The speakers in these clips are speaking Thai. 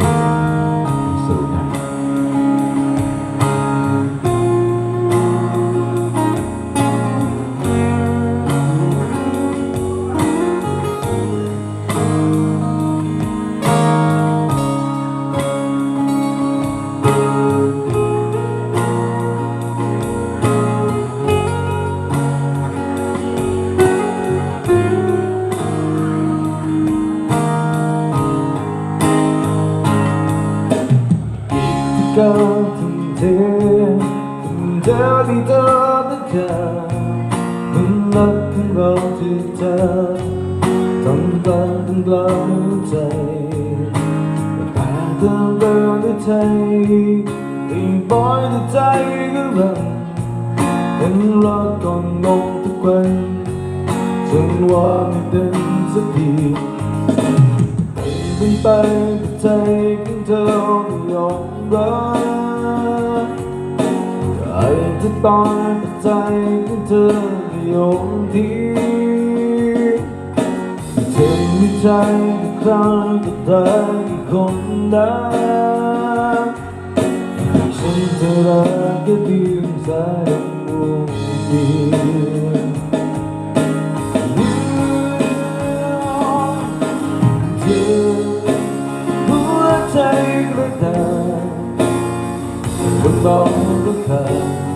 เรักของเราที่เธอทำกลางทำกลาหัวใจแต่เธอเดินด้วยใจอีบอยด้วยใจก็รักเป็นรักก่อนงงทุกวันจนว่าไม่เป็นสักทีเป็นไปกับใจของเธอไม่ยอมรับ จะตายใจของเธอไม่ยอมทิ้งเธอมีใจกับใครก็ได้คนนั้นฉันจะรักแค่เพียงสายลมเดียวเธอหัวใจกระดาษบกก็ขาดคนบอกก็เพลียเธอหัวใจกระดาษคนบอกก็ขาด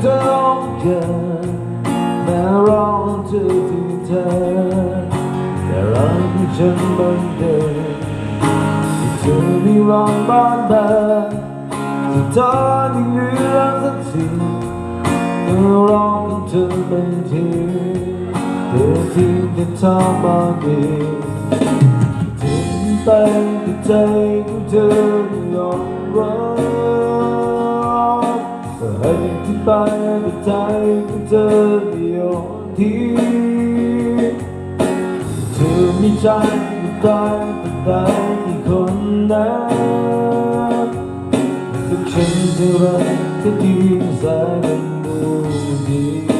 เธอที่เธอต้องการแม้เราเจอที่เธอ แต่ราไม่ฉันบังเดินที่เธอมีร้องบ้านแบนที่เธอที่เหลือสักสิ่งเมื่อรองของเธอบางทีเธอทิ้งแต่ทำมาเองทิ้งไปแต่ใจของเธอไม่ยอมรับ ไปแต่ใจของเธอไม่ยอมทิ้งเธอมีใจก็ได้แต่ได้ที่คนนั้นทุกฉันจะรักแค่เพียงสายลมเ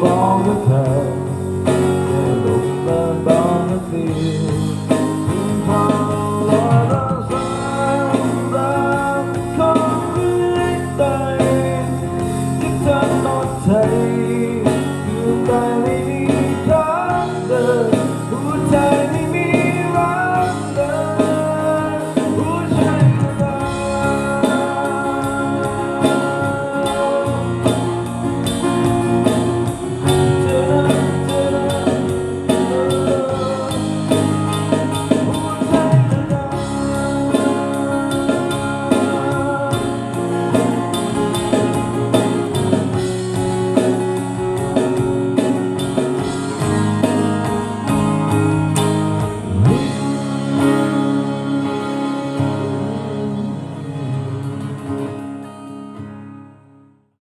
All the past.